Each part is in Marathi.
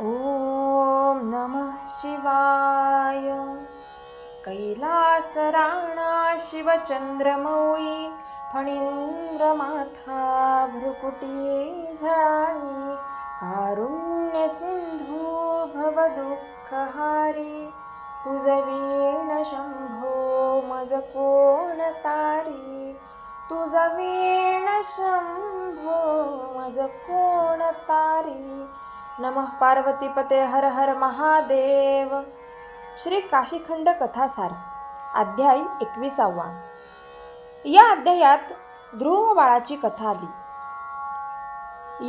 ॐ नमः शिवाय। कैलासराणा शिवचन्द्रमौळी फणीन्द्रमाथा भ्रुकुटी झळाळी कारुण्यसिन्धू भवदुःखहारी तुझवीण शंभो मज कोण तारी तुझ वीण शंभो मज कोण तारी नमः पार्वतीपते हर हर महादेव। श्री काशीखंड कथासार अध्याय एकविसावा। या अध्यायात ध्रुव बाळाची कथा आली.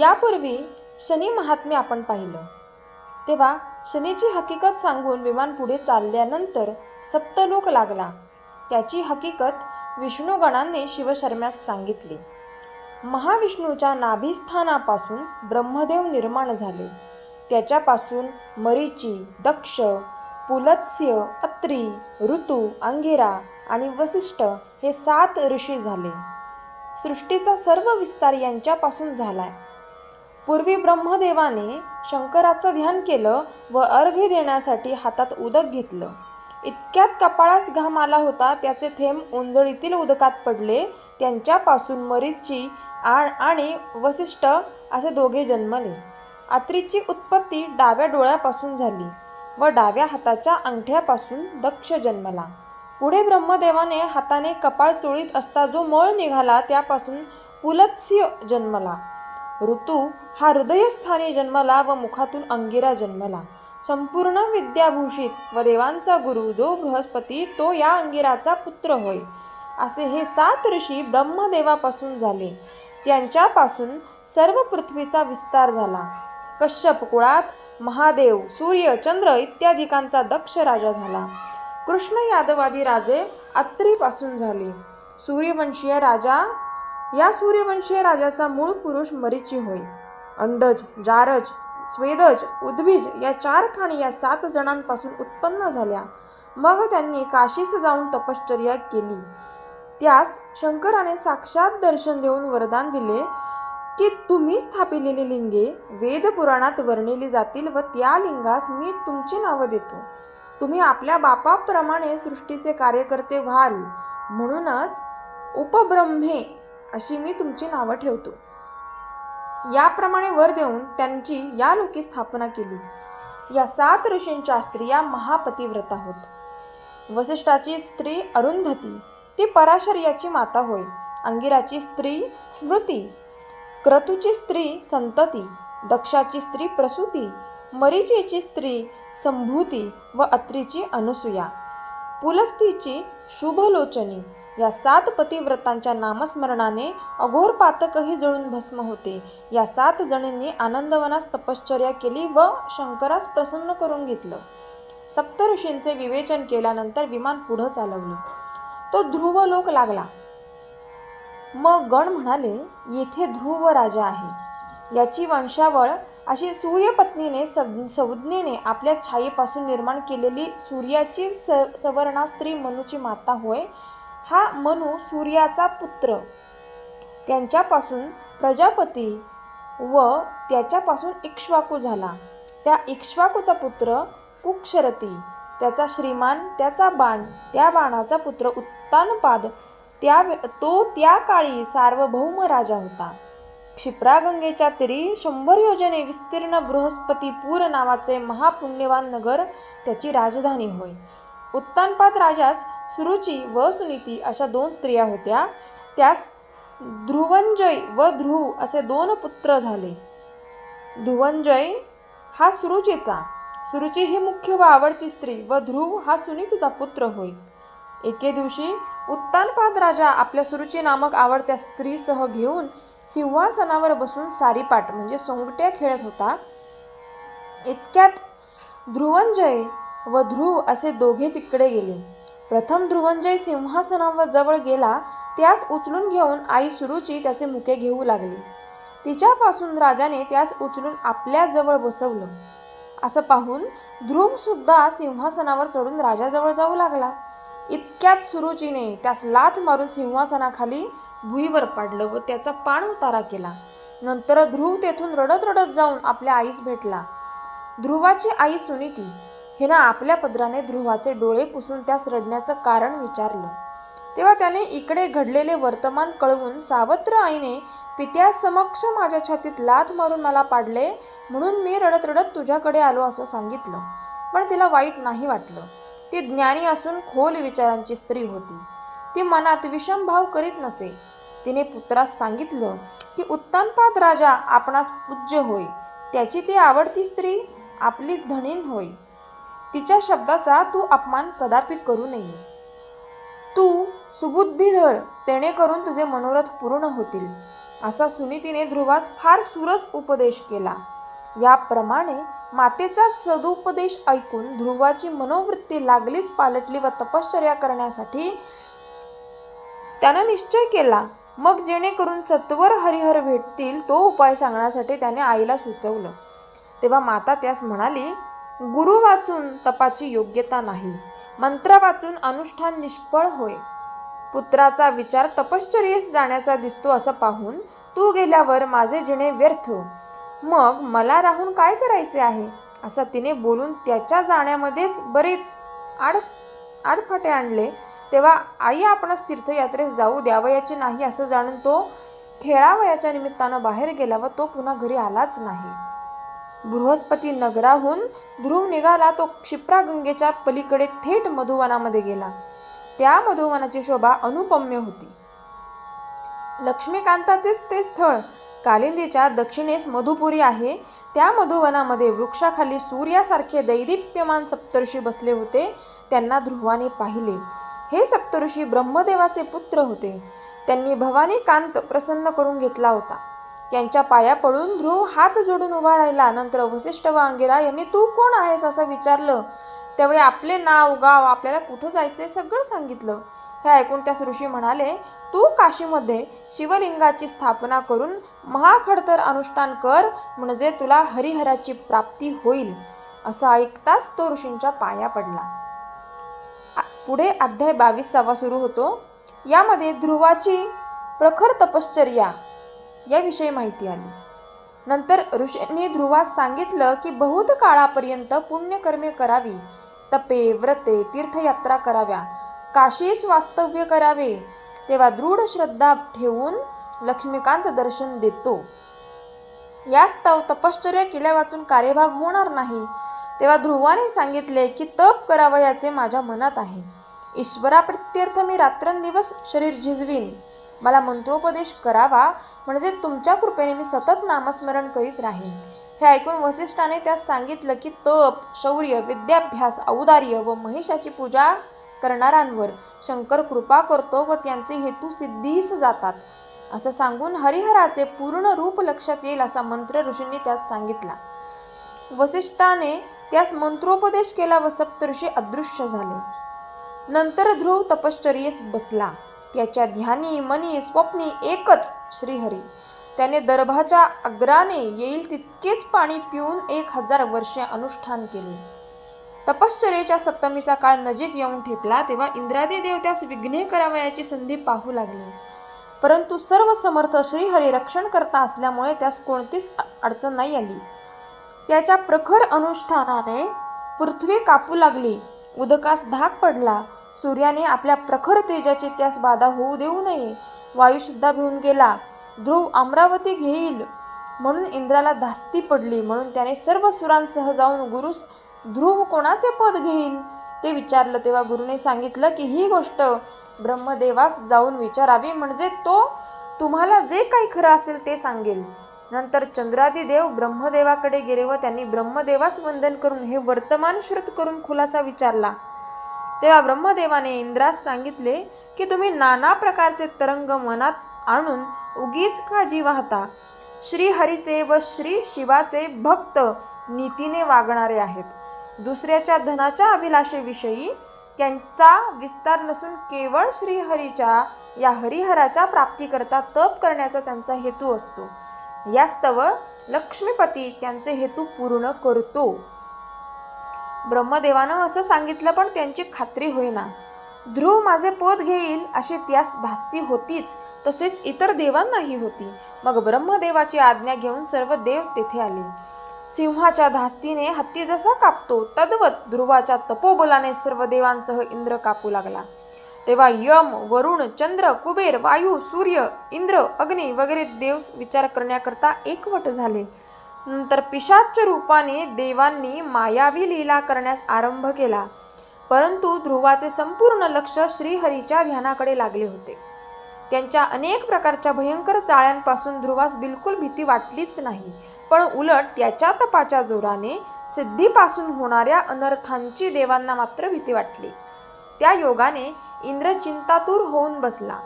यापूर्वी शनी महात्म्य आपण पाहिलं. तेव्हा शनीची हकीकत सांगून विमान पुढे चालल्यानंतर सप्तलोक लागला. त्याची हकीकत विष्णुगणांनी शिवशर्म्यास सांगितली. महाविष्णूच्या नाभिस्थानापासून ब्रह्मदेव निर्माण झाले. त्याच्यापासून मरीची दक्ष पुलत्स्य अत्री ऋतू अंगिरा आणि वसिष्ठ हे सात ऋषी झाले. सृष्टीचा सर्व विस्तार यांच्यापासून झालाय. पूर्वी ब्रह्मदेवाने शंकराचं ध्यान केलं व अर्घ्य देण्यासाठी हातात उदक घेतलं. इतक्यात कपाळास घाम आला होता त्याचे थेंब उंजळीतील उदकात पडले. त्यांच्यापासून मरीची आण आणि वसिष्ठ असे दोघे जन्मले. आत्रीची उत्पत्ती डाव्या डोळ्यापासून झाली व डाव्या हाताच्या अंगठ्यापासून दक्ष जन्मला. पुढे ब्रह्मदेवाने हाताने कपाळ चोळीत असता जो मळ निघाला त्यापासून पुलत्स्य जन्मला. ऋतू हा हृदयस्थानी जन्मला व मुखातून अंगिरा जन्मला. संपूर्ण विद्याभूषित व देवांचा गुरु जो बृहस्पती तो या अंगिराचा पुत्र होय. असे हे सात ऋषी ब्रह्मदेवापासून झाले. त्यांच्यापासून सर्व पृथ्वीचा विस्तार झाला. कश्यप कुळात महादेव सूर्य चंद्र इत्यादिकांचा दक्ष राजा झाला. कृष्ण यादवादी राजे अत्रीपासून झाले. सूर्यवंशीय राजा या सूर्यवंशीय राजाचा मूळ पुरुष मरीची होय. अंडज जारज स्वेदज उद्भिज या चार खाणी या सात जणांपासून उत्पन्न झाल्या. मग त्यांनी काशीस जाऊन तपश्चर्या केली. त्यास शंकराने साक्षात दर्शन देऊन वरदान दिले की तुम्ही स्थापिलेली लिंगे वेद पुराणात वर्णिली जातील व त्या लिंगास मी तुमची नावं देतो. तुम्ही आपल्या बापाप्रमाणे सृष्टीचे कार्यकर्ते व्हाल म्हणूनच उपब्रह्मे अशी मी तुमची नावं ठेवतो. याप्रमाणे वर देऊन त्यांची या लोकी स्थापना केली. या सात ऋषींच्या स्त्रिया महापतिव्रता होत. वसिष्ठाची स्त्री अरुंधती ती पराशर याची माता होय. अंगिराची स्त्री स्मृती. क्रतूची स्त्री संतती. दक्षाची स्त्री प्रसूती. मरीचीची स्त्री संभूती व अत्रीची अनुसूया. पुलस्तीची शुभलोचनी. या सात पतिव्रतांच्या नामस्मरणाने अघोर पातकही जळून भस्म होते. या सात जणींनी आनंदवनास तपश्चर्या केली व शंकरास प्रसन्न करून घेतलं. सप्तऋषींचे विवेचन केल्यानंतर विमान पुढं चालवलं. तो ध्रुव लोक लागला. मग गण म्हणाले येथे ध्रुव राजा आहे. याची वंशावळ अशी सूर्यपत्नीने सं संज्ञेने आपल्या छायेपासून निर्माण केलेली सूर्याची स सवर्णा स्त्री मनूची माता होय. हा मनू सूर्याचा पुत्र. त्यांच्यापासून प्रजापती व त्याच्यापासून इक्ष्वाकू झाला. त्या इक्ष्वाकूचा पुत्र कुक्षरती. त्याचा श्रीमान त्याचा बाण त्या बाणाचा पुत्र उत्तानपाद त्या तो त्या काळी सार्वभौम राजा होता. क्षिप्रागंगेच्या तरी शंभर योजने विस्तीर्ण बृहस्पतीपूर नावाचे महापुण्यवान नगर त्याची राजधानी होय. उत्तानपाद राजास सुरुची व सुनीती अशा दोन स्त्रिया होत्या. त्यास ध्रुवंजय व ध्रुव असे दोन पुत्र झाले. ध्रुवंजय हा सुरुचीचा सुरुची ही मुख्य व आवडती स्त्री व ध्रुव हा सुनीतीचा पुत्र होय. एके दिवशी उत्तानपाद राजा आपल्या सुरुची नामक आवडत्या स्त्रीसह घेऊन सिंहासनावर बसून सारीपाट म्हणजे सोंगट्या खेळत होता. इतक्यात ध्रुवंजय व ध्रुव असे दोघे तिकडे गेले. प्रथम ध्रुवंजय सिंहासनावर जवळ गेला त्यास उचलून घेऊन आई सुरुची त्याचे मुके घेऊ लागली. तिच्यापासून राजाने त्यास उचलून आपल्या जवळ बसवलं. असं पाहून ध्रुवसुद्धा सिंहासनावर चढून राजाजवळ जाऊ लागला. इतक्यात सुरुचीने त्यास लाथ मारून सिंहासनाखाली भुईवर पाडलं व त्याचा पाण उतारा केला. नंतर ध्रुव तेथून रडत रडत जाऊन आपल्या आईस भेटला. ध्रुवाची आई सुनीती हिनं आपल्या पदराने ध्रुवाचे डोळे पुसून त्यास रडण्याचं कारण विचारलं. तेव्हा त्याने इकडे घडलेले वर्तमान कळवून सावत्र आईने पित्यासमक्ष माझ्या छातीत लाथ मारून मला पाडले म्हणून मी रडत रडत तुझ्याकडे आलो असं सांगितलं. पण तिला वाईट नाही वाटलं. ती ज्ञानी असून खोल विचारांची स्त्री होती. ती मनात विषम भाव करीत नसे. तिने पुत्रास सांगितलं की उत्तानपाद राजा आपणास पूज्य होय. त्याची ती आवडती स्त्री आपली धनीन होय. तिच्या शब्दाचा तू अपमान कदापि करू नये. तू सुबुद्धी धर तेणेकरून तुझे मनोरथ पूर्ण होतील. असा सुनीतीने ध्रुवास फार सुरस उपदेश केला. याप्रमाणे मातेचा सदुपदेश ऐकून ध्रुवाची मनोवृत्ती लागलीच पालटली व तपश्चर्या करण्यासाठी त्यानं निश्चय केला. मग जेणेकरून सत्वर हरिहर भेटतील तो उपाय सांगण्यासाठी त्याने आईला सुचवलं. तेव्हा माता त्यास म्हणाली गुरु वाचून तपाची योग्यता नाही. मंत्र वाचून अनुष्ठान निष्फळ होय. पुत्राचा विचार तपश्चर्येस जाण्याचा दिसतो असं पाहून तू गेल्यावर माझे जिणे व्यर्थ. मग मला राहून काय करायचे आहे? असं तिने बोलून त्याच्या जाण्यामध्येच बरेच आड आडफाटे आणले. तेव्हा आई आपणास तीर्थयात्रेस जाऊ द्यावयाची नाही असं जाणून तो खेळावयाच्या निमित्तानं बाहेर गेला व तो पुन्हा घरी आलाच नाही. बृहस्पती नगराहून ध्रुव निघाला. तो क्षिप्रा गंगेच्या पलीकडे थेट मधुवनामध्ये गेला. त्या मधुवनाची शोभा अनुपम्य होती. लक्ष्मीकांताचेच ते स्थळ कालिंदीच्या दक्षिणेस मधुपुरी आहे. त्या मधुवनामध्ये वृक्षाखाली सूर्यासारखे दैदिप्यमान सप्तऋषी बसले होते. त्यांना ध्रुवाने पाहिले. हे सप्तऋषी ब्रह्मदेवाचे पुत्र होते. त्यांनी भवानी कांत प्रसन्न करून घेतला होता. त्यांच्या पाया पडून ध्रुव हात जोडून उभा राहिला. नंतर वसिष्ठ व अंगिरा यांनी तू कोण आहेस? असं विचारलं. त्यावेळी आपले नाव गाव आपल्याला कुठं जायचे सगळं सांगितलं. हे ऐकून त्यास ऋषी म्हणाले तू काशीमध्ये शिवलिंगाची स्थापना करून महाखडतर अनुष्ठान कर म्हणजे तुला हरिहराची प्राप्ती होईल. असं ऐकताच तो ऋषींच्या पाया पडला. पुढे अध्याय बावीसावा सुरू होतो. यामध्ये ध्रुवाची प्रखर तपश्चर्या याविषयी माहिती आली. नंतर ऋषींनी ध्रुवास सांगितलं की बहुत काळापर्यंत पुण्यकर्मे करावी. तपे व्रते तीर्थयात्रा कराव्या. काशीस वास्तव्य करावे. तेव्हा दृढ श्रद्धा ठेवून लक्ष्मीकांत दर्शन देतो. याच तव तपश्चर्या केल्या वाचून कार्यभाग होणार नाही. तेव्हा ध्रुवाने सांगितले की तप करावयाचे माझ्या मनात आहे. ईश्वराप्रित्यर्थ मी रात्रंदिवस शरीर झिजवीन. मला मंत्रोपदेश करावा म्हणजे तुमच्या कृपेने मी सतत नामस्मरण करीत राहीन. हे ऐकून वसिष्ठाने त्यास सांगितलं की तप शौर्य विद्याभ्यास औदार्य व महिषाची पूजा करणाऱ्यांवर शंकर कृपा करतो व त्यांचे हेतू सिद्धीस जातात. असं सांगून हरिहराचे पूर्ण रूप लक्षात येईल असा मंत्र ऋषींनी त्यास सांगितला. वसिष्ठाने त्यास मंत्रोपदेश केला व सप्तऋषी अदृश्य झाले. नंतर ध्रुव तपश्चर्येस बसला. त्याच्या ध्यानी मनी स्वप्नी एकच श्रीहरी. त्याने दर्भाच्या अग्राने येईल तितकेच पाणी पिऊन एक हजार वर्षे अनुष्ठान केले. तपश्चर्येच्या सप्तमीचा काळ नजीक येऊन ठेपला तेव्हा इंद्रादी देव त्यास विघ्ने करावयाची संधी पाहू लागली. परंतु सर्व समर्थ श्रीहरी रक्षण करता असल्यामुळे त्यास कोणतीच अडचण नाही आली. त्याच्या प्रखर अनुष्ठानाने पृथ्वी कापू लागली. उदकास धाक पडला. सूर्याने आपल्या प्रखर तेजाची त्यास बाधा होऊ देऊ नये. वायूसुद्धा भिवून गेला. ध्रुव अमरावती घेईल. म्हणून इंद्राला धास्ती पडली. म्हणून त्याने सर्व सुरांसह जाऊन गुरुस ध्रुव कोणाचे पद घेईल? ते विचारलं. तेव्हा गुरुने सांगितलं की ही गोष्ट ब्रह्मदेवास जाऊन विचारावी. म्हणजे तो तुम्हाला जे काही खरं असेल ते सांगेल. नंतर चंद्रादिदेव ब्रह्मदेवाकडे गेले व त्यांनी ब्रह्मदेवास वंदन करून हे वर्तमान श्रुत करून खुलासा विचारला. तेव्हा ब्रह्मदेवाने इंद्रास सांगितले की तुम्ही नाना प्रकारचे तरंग मनात आणून उगीच काळजी वाहता. श्रीहरीचे व श्री शिवाचे भक्त नीतीने वागणारे आहेत. दुसऱ्याच्या धनाच्या अभिलाषेविषयी त्यांचा विस्तार नसून केवळ श्रीहरीच्या या हरिहराच्या प्राप्तीकरता तप करण्याचा त्यांचा हेतू असतो. यास्तव लक्ष्मीपती त्यांचे हेतू पूर्ण करतो. ब्रह्मदेवानं असं सांगितलं पण त्यांची खात्री होईना. ध्रुव माझे पद घेईल अशी त्यास धास्ती होतीच तसेच इतर देवांनाही होती. मग ब्रह्मदेवाची आज्ञा घेऊन सर्व देव तेथे आले. सिंहाच्या धास्तीने हत्ती जसा कापतो तद्वत ध्रुवाच्या तपोबलाने सर्व देवांसह इंद्र कापू लागला. तेव्हा यम वरुण चंद्र कुबेर वायू सूर्य इंद्र अग्नी वगैरे देव विचार करण्याकरता एकवट झाले. नंतर पिशाच रूपाने देवांनी मायावी लीला करण्यास आरंभ केला. परंतु ध्रुवाचे संपूर्ण लक्ष श्रीहरीच्या ध्यानाकडे लागले होते. त्यांच्या अनेक प्रकारच्या भयंकर चाळ्यांपासून ध्रुवास बिलकुल भीती वाटलीच नाही. पण उलट त्याच्या तपाच्या जोराने सिद्धीपासून होणाऱ्या अनर्थांची देवांना मात्र भीती वाटली. त्या योगाने इंद्र चिंतातूर होऊन बसला.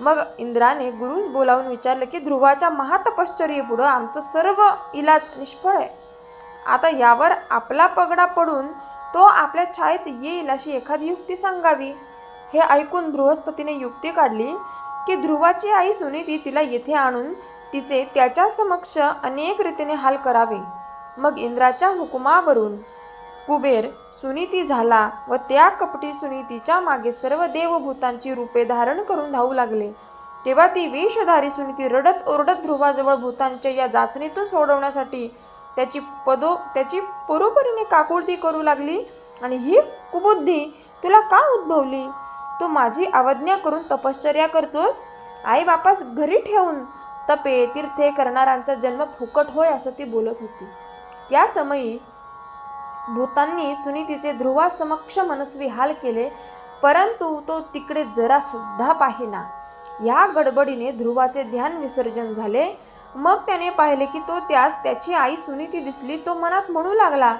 मग इंद्राने गुरुस बोलावून विचारलं की ध्रुवाच्या महातपश्चर्येपुढं आमचं सर्व इलाज निष्फळ आहे. आता यावर आपला पगडा पडून तो आपल्या छायेत येईल अशी एखादी युक्ती सांगावी. हे ऐकून बृहस्पतीने युक्ती काढली की ध्रुवाची आई सुनीती तिला येथे आणून तिचे त्याच्या समक्ष अनेक रीतीने हाल करावे. मग इंद्राच्या हुकुमावरून कुबेर सुनीती झाला व त्या कपटी सुनीतीच्या मागे सर्व देवभूतांची रूपे धारण करून धावू लागले. तेव्हा ती वेषधारी सुनीती रडत ओरडत ध्रुवाजवळ भूतांच्या या जाचणीतून सोडवण्यासाठी त्याची पदो त्याची परोपरीने काकुळती करू लागली. आणि ही कुबुद्धी तुला का उद्भवली? तू माझी अवज्ञा करून तपश्चर्या करतोस? आई बापास घरी ठेवून तपे तीर्थे करणाऱ्यांचा जन्म फुकट होय असं ती बोलत होती. त्या समयी भूतांनी सुनीतीचे ध्रुवासमक्ष मनस्वी हाल केले परंतु तो तिकडे जरा सुद्धा पाहिना या गडबडीने ध्रुवाचे ध्यान विसर्जन झाले. मग त्याने पाहिले की तो त्यास त्याची आई सुनीती दिसली तो मनात म्हणू लागला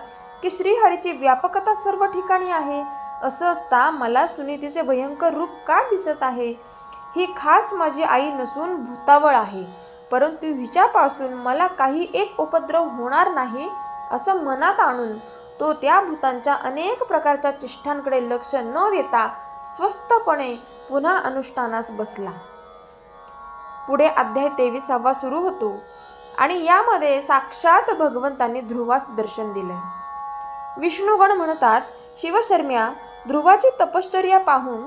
की श्रीहरीची व्यापकता सर्व ठिकाणी आहे. असं असता मला सुनीतीचे भयंकर रूप का दिसत आहे? ही खास माझी आई नसून भूतावळ आहे. परंतु हिच्यापासून मला काही एक उपद्रव होणार नाही असं मनात आणून तो त्या भूतांच्या अनेक प्रकारच्या चिष्ठांकडे लक्ष न देता स्वस्तपणे पुन्हा अनुष्ठानास बसला. पुढे अध्याय तेविसावा सुरू होतो आणि यामध्ये साक्षात भगवंतांनी ध्रुवास दर्शन दिले. विष्णुगण म्हणतात शिवशर्म्या ध्रुवाची तपश्चर्या पाहून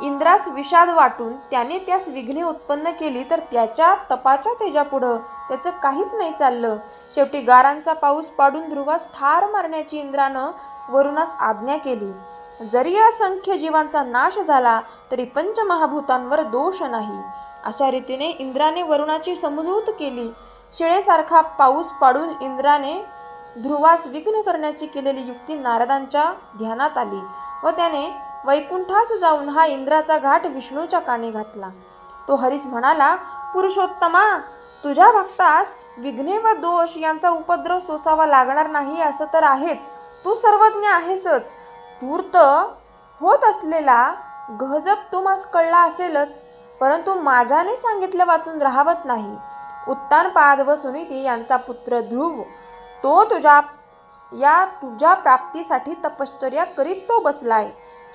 इंद्रास विषाद वाटून त्याने त्यास विघ्ने उत्पन्न केली तर त्याच्या तपाच्या तेजापुढं. त्याचं काहीच नाही चाललं. शेवटी गारांचा पाऊस पाडून ध्रुवास ठार मारण्याची इंद्रानं वरुणास आज्ञा केली. जरी असंख्य जीवांचा नाश झाला तरी पंचमहाभूतांवर दोष नाही. अशा रीतीने इंद्राने वरुणाची समजूत केली. शिळेसारखा पाऊस पाडून इंद्राने ध्रुवास विघ्न करण्याची केलेली युक्ती नारदांच्या ध्यानात आली व त्याने वैकुंठास जाऊन हा इंद्राचा घाट विष्णूच्या कानी घातला. तो हरीस म्हणाला पुरुषोत्तमा तुझ्या भक्तास विघ्ने व दोष यांचा उपद्रव सोसावा लागणार नाही असं तर आहेच. तू सर्वज्ञ आहेसच. तूर्त होत असलेला गहजब तुम्हास कळला असेलच परंतु माझ्याने सांगितलं वाचून राहावत नाही. उत्तानपाद व सुनीती यांचा पुत्र ध्रुव तो तुझ्या या तुझ्या प्राप्तीसाठी तपश्चर्या करीत तो बसलाय.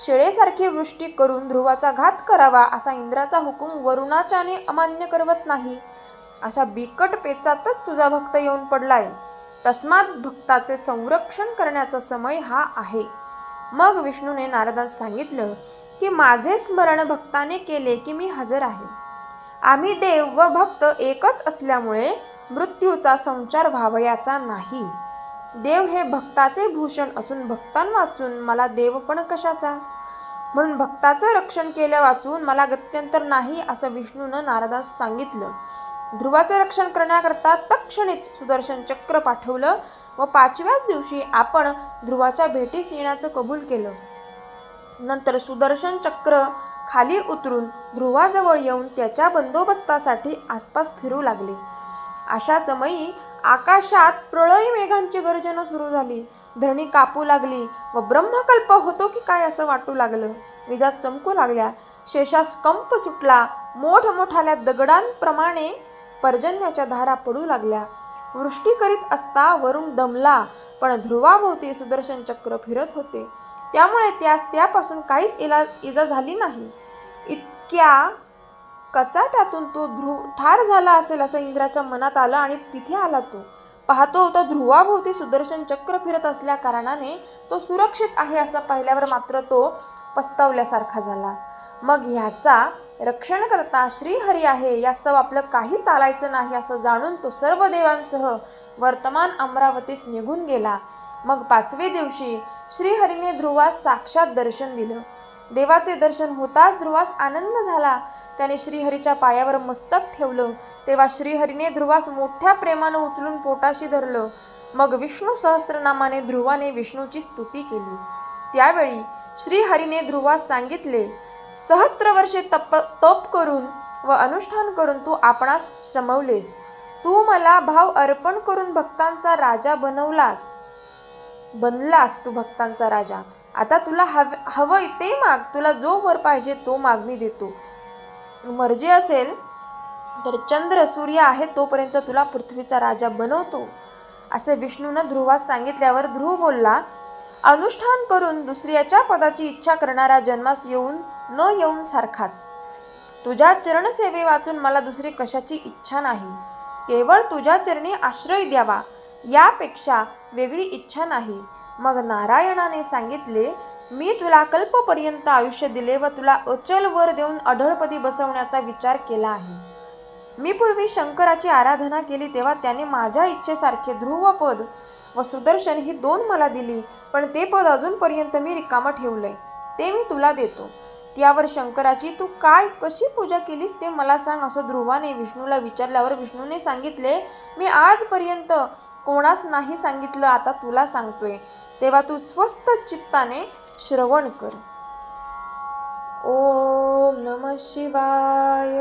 शेळेसारखी वृष्टी करून ध्रुवाचा घात करावा असा इंद्राचा हुकूम वरुणाच्याने अमान्य करवत नाही. अशा बिकट पेचातच तुझा भक्त येऊन पडलाय. तस्मात भक्ताचे संरक्षण करण्याचा समय हा आहे. मग विष्णूने नारदास सांगितलं की माझे स्मरण भक्ताने केले की मी हजर आहे. आम्ही देव व भक्त एकच असल्यामुळे मृत्यूचा संचार व्हावयाचा नाही. देव हे भक्ताचे भूषण असून भक्तांवाचून मला देवपण कशाचा? म्हणून भक्ताचं रक्षण केल्या वाचून मला गत्यंतर नाही असं विष्णूनं नारदास सांगितलं. ध्रुवाचं रक्षण करण्याकरता तत्क्षणीच सुदर्शन चक्र पाठवलं व पाचव्याच दिवशी आपण ध्रुवाच्या भेटीस येण्याचं कबूल केलं. नंतर सुदर्शन चक्र खाली उतरून ध्रुवाजवळ येऊन त्याच्या बंदोबस्तासाठी आसपास फिरू लागले. अशा समयी आकाशात प्रळय मेघांची गर्जना सुरू झाली. धरणी कापू लागली व ब्रह्मकल्प होतो की काय असं वाटू लागलं? विजा चमकू लागल्या. शेषास कंप सुटला. मोठमोठाल्या दगडांप्रमाणे पर्जन्याच्या धारा पडू लागल्या. वृष्टी करीत असता वरून दमला पण ध्रुवाभोवती सुदर्शन चक्र फिरत होते. त्यामुळे त्यास त्यापासून काहीच इला इजा झाली नाही. इतक्या कचाट्यातून तो ध्रुव ठार झाला असेल असं इंद्राच्या मनात आलं आणि तिथे आला तो. पाहतो तर ध्रुवाभोवती सुदर्शन चक्र फिरत असल्या कारणाने तो सुरक्षित आहे असं पाहिल्यावर मात्र तो पस्तावल्यासारखा झाला. मग ह्याचा रक्षण करता श्रीहरी आहे यास्तव आपलं काही चालायचं नाही असं जाणून तो सर्व देवांसह वर्तमान अमरावतीस निघून गेला. मग पाचवे दिवशी श्रीहरीने ध्रुवास साक्षात दर्शन दिलं. देवाचे दर्शन होताच ध्रुवास आनंद झाला. त्याने श्रीहरीच्या पायावर मस्तक ठेवलं. तेव्हा श्रीहरीने ध्रुवास मोठ्या प्रेमानं उचलून पोटाशी धरलं. मग विष्णू सहस्रनामाने ध्रुवाने विष्णूची स्तुती केली. त्यावेळी श्रीहरीने ध्रुवास सांगितले सहस्र वर्षे तप तप करून व अनुष्ठान करून तू आपणास श्रमवलेस. तू मला भाव अर्पण करून भक्तांचा राजा बनवलास. बनलास तू भक्तांचा राजा. आता तुला हव हवं ते माग तुला जो वर पाहिजे तो माग मी देतो. मर्जी असेल तर चंद्र सूर्य आहे तोपर्यंत तुला पृथ्वीचा राजा बनवतो. असे विष्णूनं ध्रुवास सांगितल्यावर ध्रुव बोलला अनुष्ठान करून दुसऱ्याच्या पदाची इच्छा करणारा जन्मास येऊन न येऊन सारखाच. तुझ्या चरणसेवे वाचून मला दुसरी कशाची इच्छा नाही. केवळ तुझ्या चरणी आश्रय द्यावा. यापेक्षा वेगळी इच्छा नाही. मग नारायणाने सांगितले मी तुला कल्पपर्यंत आयुष्य दिले व तुला अचल वर देऊन अढळपदी बसवण्याचा विचार केला आहे. मी पूर्वी शंकराची आराधना केली तेव्हा त्याने माझ्या इच्छेसारखे ध्रुव पद व सुदर्शन ही दोन मला दिली पण ते पद अजूनपर्यंत मी रिकामं ठेवलंय. ते मी तुला देतो. त्यावर शंकराची तू काय कशी पूजा केलीस ते मला सांग असं ध्रुवाने विष्णूला विचारल्यावर विष्णूने सांगितले मी आजपर्यंत कोणास नाही सांगितलं आता तुला सांगतोय. तेव्हा तू स्वस्त चित्ताने श्रवण कर. ओम नम शिवाय.